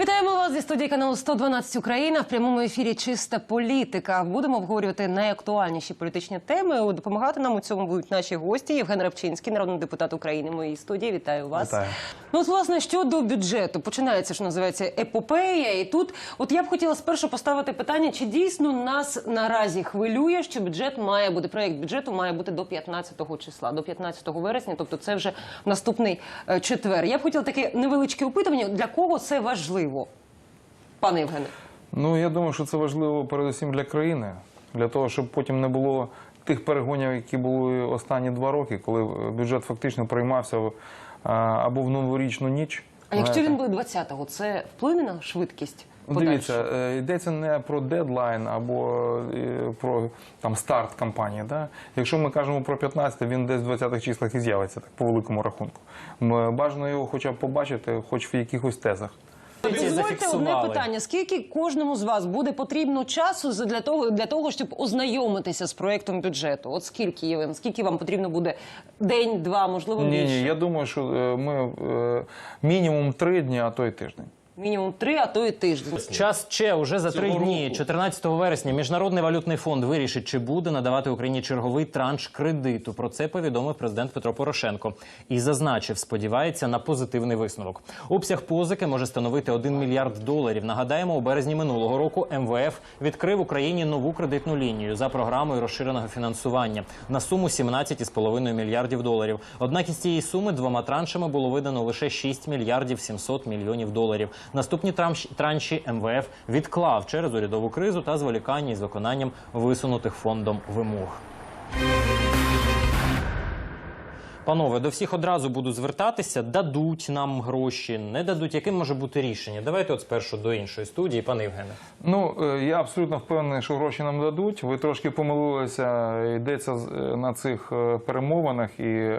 Вітаємо вас зі студії каналу 112 Україна в прямому ефірі Чиста політика. Будемо обговорювати найактуальніші політичні теми. Допомагати нам у цьому будуть наші гості. Євген Рабчинський, народний депутат України. Моїй студії. Вітаю вас. Вітаю. Ну, от, власне, щодо бюджету, починається, що називається епопея. І тут, от я б хотіла спершу поставити питання, чи дійсно нас наразі хвилює, що бюджет має бути, проєкт бюджету має бути до 15-го числа, до 15 вересня, тобто це вже наступний е, четвер. Я б хотіла таке невеличке опитування, для кого це важливо, пане Євгене? Ну я думаю, що це важливо передусім для країни, для того, щоб потім не було тих перегонів, які були останні два роки, коли бюджет фактично приймався або в новорічну ніч. А якщо він буде 20-го, це вплине на швидкість? Ну. Дивіться, е, йдеться не про дедлайн або е, про там старт кампанії. Да? Якщо ми кажемо про 15, він десь в 20-х числах і з'явиться, так по великому рахунку. Бажано його хоча б побачити, хоч в якихось тезах. Дозвольте одне питання: скільки кожному з вас буде потрібно часу для того, для того, щоб ознайомитися з проектом бюджету? От скільки Євген, скільки вам потрібно буде день, два, можливо, Ні, більше? ні, я думаю, що е, ми е, мінімум три дні, а то й тиждень. Мінімум три, а то і тиждень. Час ще уже за три Цього дні, року. 14 вересня, міжнародний валютний фонд вирішить, чи буде надавати Україні черговий транш кредиту. Про це повідомив президент Петро Порошенко і зазначив, сподівається на позитивний висновок. Обсяг позики може становити 1 мільярд доларів. Нагадаємо, у березні минулого року МВФ відкрив Україні нову кредитну лінію за програмою розширеного фінансування на суму 17,5 мільярдів доларів. Однак із цієї суми двома траншами було видано лише 6 мільярдів 700 мільйонів доларів. Наступні транш- транші МВФ відклав через урядову кризу та зволікання із виконанням висунутих фондом вимог. Панове, до всіх одразу буду звертатися. Дадуть нам гроші, не дадуть. Яким може бути рішення? Давайте от спершу до іншої студії, пане Євгене. Ну е, я абсолютно впевнений, що гроші нам дадуть. Ви трошки помилилися. Йдеться е, на цих е, перемовинах і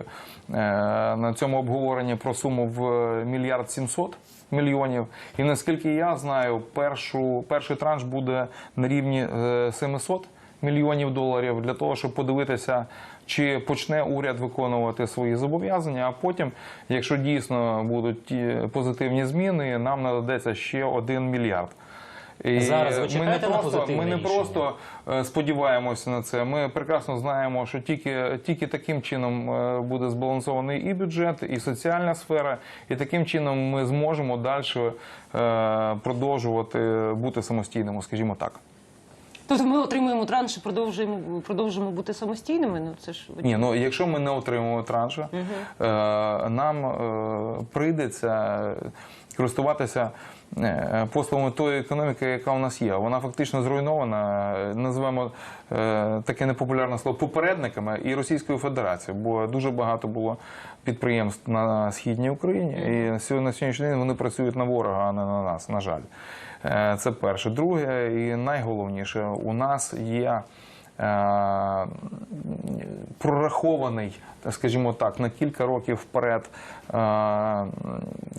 на цьому обговоренні про суму в мільярд сімсот мільйонів. І наскільки я знаю, першу перший транш буде на рівні е, 700 мільйонів доларів для того, щоб подивитися, чи почне уряд виконувати свої зобов'язання. А потім, якщо дійсно будуть ті позитивні зміни, нам нададеться ще один мільярд. І Зараз ви ми не на просто, ми не просто е, сподіваємося на це. Ми прекрасно знаємо, що тільки, тільки таким чином е, буде збалансований і бюджет, і соціальна сфера, і таким чином ми зможемо далі е, продовжувати бути самостійними, скажімо так. Тобто ми отримуємо транш і продовжуємо, продовжуємо бути самостійними? Ну, це ж Ні, ну якщо ми не отримуємо траншу, е, нам е, прийдеться користуватися послугами тої економіки, яка у нас є. Вона фактично зруйнована, е, називаємо е, таке непопулярне слово попередниками і Російською Федерацією, бо дуже багато було підприємств на східній Україні, і на сьогоднішній день вони працюють на ворога, а не на нас, на жаль. Е, Це перше. Друге, і найголовніше, у нас є е, прорахований, скажімо так, на кілька років вперед е,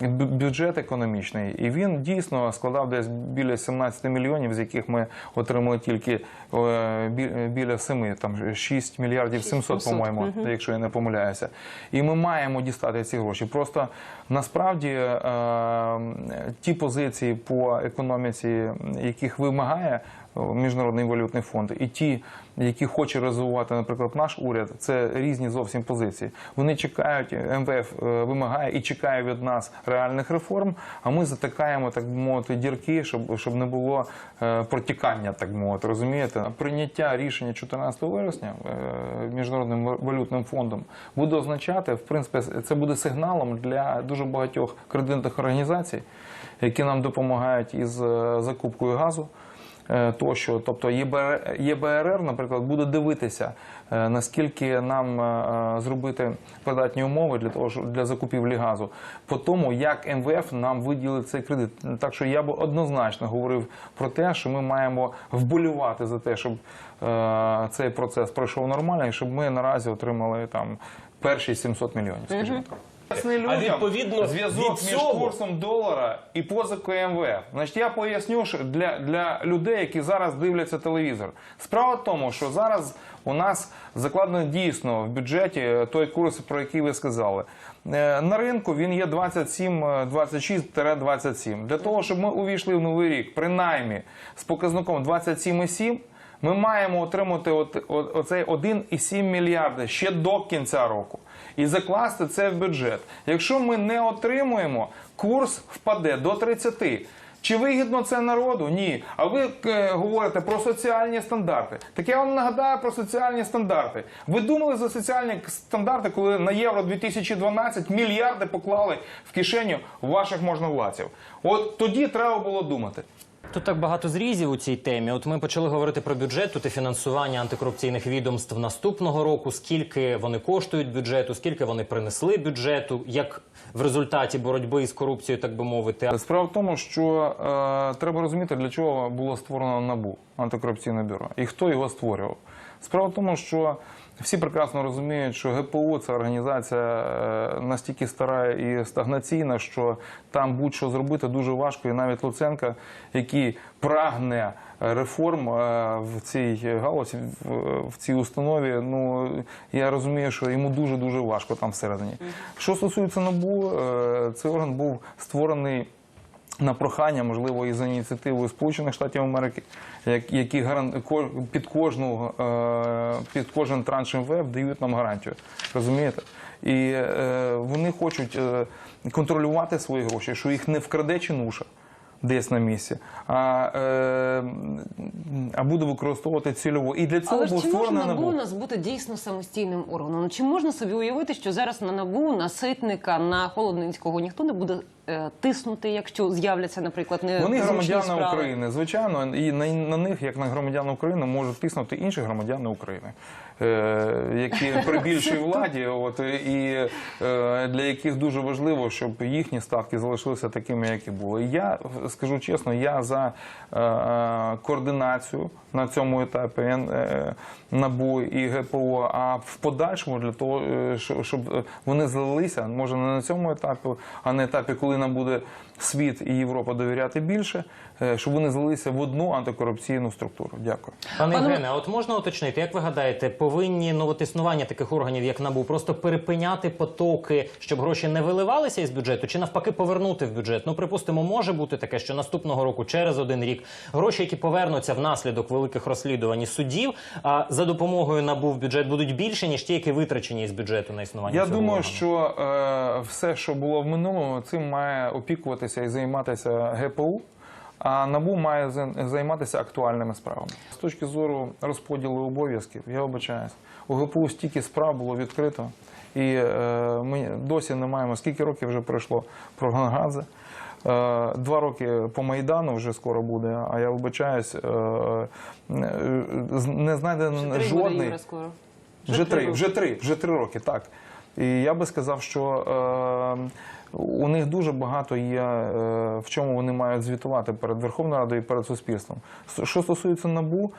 бюджет економічний, і він дійсно складав десь біля 17 мільйонів, з яких ми отримали тільки е, біля 7, там 6 мільярдів 700, 700, по-моєму, якщо я не помиляюся. І ми маємо дістати ці гроші. Просто насправді е, ті позиції по економіці, яких вимагає е, Міжнародний валютний фонд, і ті, які хоче розвивати, наприклад, наш уряд, це різні зовсім позиції. Вони чекають, МВФ е, вимагає і чекає від нас реальних реформ. А ми затикаємо, так би мовити, дірки, щоб, щоб не було е, протікання, так би мовити. Розумієте, прийняття рішення 14 вересня е, міжнародним валютним фондом буде означати, в принципі, це буде сигналом для дуже багатьох кредитних організацій, які нам допомагають із закупкою газу. Е, Тощо, тобто ЄБР, ЄБРР, наприклад, буде дивитися, е, наскільки нам е, зробити придатні умови для того, для закупівлі газу, по тому, як МВФ нам виділить цей кредит. Так що я б однозначно говорив про те, що ми маємо вболівати за те, щоб цей процес пройшов нормально, і щоб ми наразі отримали там перші 700 мільйонів, скажімо так. А відповідно зв'язок від між цього курсом долара і позикою МВФ. Значить, я поясню що для, для людей, які зараз дивляться телевізор. Справа в тому, що зараз у нас закладено дійсно в бюджеті той курс, про який ви сказали. Е, На ринку він є 27, е, 26-27. Для того, щоб ми увійшли в новий рік, принаймні з показником 27,7, ми маємо отримати от, от, оцей 1,7 мільярда ще до кінця року і закласти це в бюджет. Якщо ми не отримуємо, курс впаде до 30. Чи вигідно це народу? Ні. А ви е, говорите про соціальні стандарти. Так я вам нагадаю про соціальні стандарти. Ви думали за соціальні стандарти, коли на євро 2012 мільярди поклали в кишеню ваших можновладців? От тоді треба було думати. Тут так багато зрізів у цій темі. От ми почали говорити про бюджет тут і фінансування антикорупційних відомств наступного року. Скільки вони коштують бюджету, скільки вони принесли бюджету, як в результаті боротьби із корупцією, так би мовити. Справа в тому, що е, треба розуміти, для чого було створено НАБУ антикорупційне бюро і хто його створював. Справа в тому, що всі прекрасно розуміють, що ГПУ це організація е, настільки стара і стагнаційна, що там будь-що зробити дуже важко. І навіть Луценка, який прагне реформ е, в цій галузі, в, в цій установі, ну я розумію, що йому дуже дуже важко там всередині. Що стосується НАБУ, е, цей орган був створений на прохання, можливо, і за ініціативою Сполучених Штатів Америки, які під кожну е, під кожен транш МВФ дають нам гарантію. Розумієте? І е, вони хочуть е, контролювати свої гроші, що їх не вкраде чинуша десь на місці, а, е, а буде використовувати цільово. І для цього Але ж був чи може створений НАБУ у нас бути дійсно самостійним органом? Ну, Чи можна собі уявити, що зараз на НАБУ, на Ситника, на Холодницького ніхто не буде е, тиснути, якщо з'являться, наприклад, не Вони громадяни справи? України, звичайно, і на, на них, як на громадян України, можуть тиснути інші громадяни України, е, які при більшій владі, от і е, для яких дуже важливо, щоб їхні статки залишилися такими, які були. Я скажу чесно, я за е, координацію на цьому етапі е, НАБУ і ГПО, а в подальшому для того, е, щоб е, вони злилися, може не на цьому етапі, а на етапі, коли нам буде світ і Європа довіряти більше, е, щоб вони злилися в одну антикорупційну структуру. Дякую. Пане Євгене, от можна уточнити, як ви гадаєте, повинні новотиснування таких органів, як НАБУ, просто перепиняти потоки, щоб гроші не виливалися із бюджету, чи навпаки повернути в бюджет? Ну, припустимо, може бути таке, що наступного року, через один рік, гроші, які повернуться внаслідок великих розслідувань судів, а за допомогою НАБУ в бюджет будуть більше, ніж ті, які витрачені із бюджету на існування. Я цього думаю, органу. що е, все, що було в минулому, цим має опікуватися і займатися ГПУ. А НАБУ має займатися актуальними справами. З точки зору розподілу обов'язків, я обичаюсь. У ГПУ стільки справ було відкрито, і е, ми досі не маємо, скільки років вже пройшло про Гангази. Е, Два роки по Майдану вже скоро буде, а я вибачаюсь, е, е, не знайдено жодний. Вже три, вже три, вже три роки, так. І я би сказав, що е, у них дуже багато є е, в чому вони мають звітувати перед Верховною Радою і перед суспільством. Що стосується набу.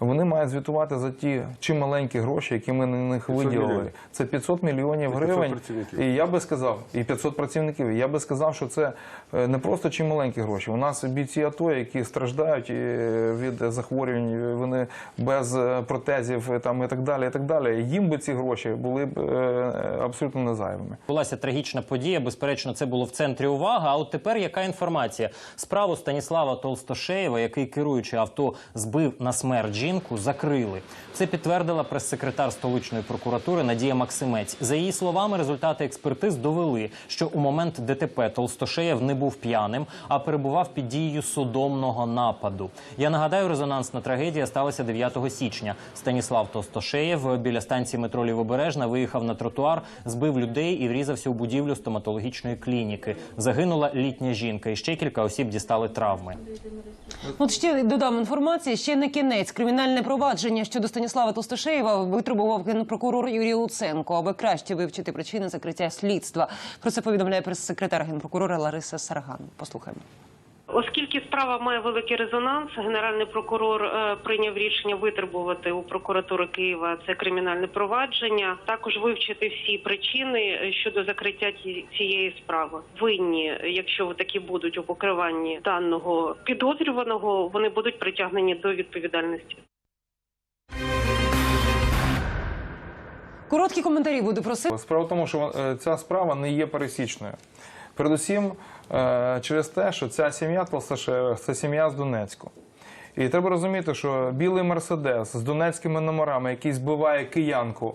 Вони мають звітувати за ті чималенькі гроші, які ми на них виділили. мільйонів. Це 500 мільйонів гривень. працівників. І я би сказав, і 500 працівників. І Я би сказав, що це е, не просто чималенькі гроші. У нас бійці АТО, які страждають е, від захворювань, вони без е, протезів е, там і так далі. І так далі. Їм би ці гроші були б е, абсолютно незайвими. Відбулася трагічна подія. Безперечно, це було в центрі уваги. А от тепер яка інформація? Справу Станіслава Толстошеєва, який керуючи авто збив на смерть жінку, закрили. Це підтвердила прес-секретар столичної прокуратури Надія Максимець. За її словами, результати експертиз довели, що у момент ДТП Толстошеєв не був п'яним, а перебував під дією судомного нападу. Я нагадаю, резонансна трагедія сталася 9 січня. Станіслав Толстошеєв біля станції метро Лівобережна виїхав на тротуар, збив людей і врізався у будівлю стоматологічної клініки. Загинула літня жінка, і ще кілька осіб дістали травми. От ще додам інформації. Ще не кінець. Кримінальне провадження щодо Станіслава Толстошеєва витребував генпрокурор Юрій Луценко, аби краще вивчити причини закриття слідства. Про це повідомляє прес-секретар генпрокурора Лариса Сарган. Послухаємо. Оскільки справа має великий резонанс, генеральний прокурор е, прийняв рішення витребувати у прокуратури Києва це кримінальне провадження. Також вивчити всі причини е, щодо закриття цієї справи. Винні, якщо такі будуть у покриванні даного підозрюваного, вони будуть притягнені до відповідальності. Короткі коментарі буду просити. Справа в тому, що е, ця справа не є пересічною. Передусім, е, через те, що ця сім'я Толсташевих – це сім'я з Донецьку. І треба розуміти, що білий мерседес з донецькими номерами, який збиває киянку,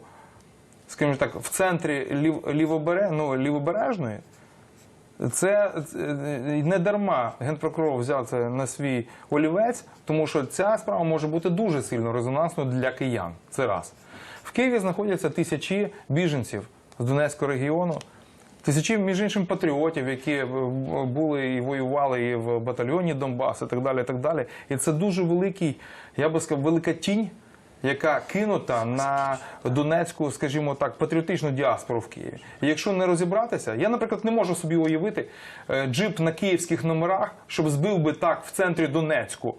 скажімо так, в центрі лів, лівобере, ну, лівобережної, це це, е, не дарма генпрокурор взяв це на свій олівець, тому що ця справа може бути дуже сильно резонансною для киян. Це раз. В Києві знаходяться тисячі біженців з Донецького регіону, тисячі, між іншим, патріотів, які е, були і воювали і в батальйоні Донбас, і так далі. І, так далі. і це дуже великий, я би сказав, велика тінь яка кинута на Донецьку, скажімо так, патріотичну діаспору в Києві. І якщо не розібратися, я, наприклад, не можу собі уявити е, джип на київських номерах, щоб збив би так в центрі Донецьку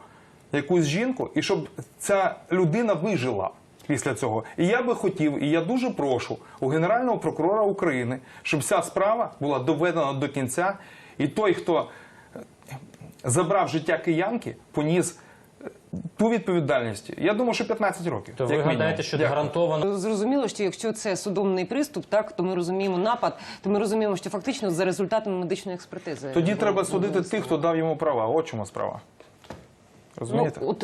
якусь жінку, і щоб ця людина вижила. Після цього, і я би хотів, і я дуже прошу у генерального прокурора України, щоб ця справа була доведена до кінця, і той, хто е, забрав життя киянки, поніс е, ту відповідальність. Я думаю, що 15 років. То ви як мінімум. гадаєте, що Дякую. гарантовано Зрозуміло, що якщо це судомний приступ, так то ми розуміємо напад, то ми розуміємо, що фактично за результатами медичної експертизи Тоді треба судити тих, хто дав йому права. От чому справа. Розумієте? Ну, от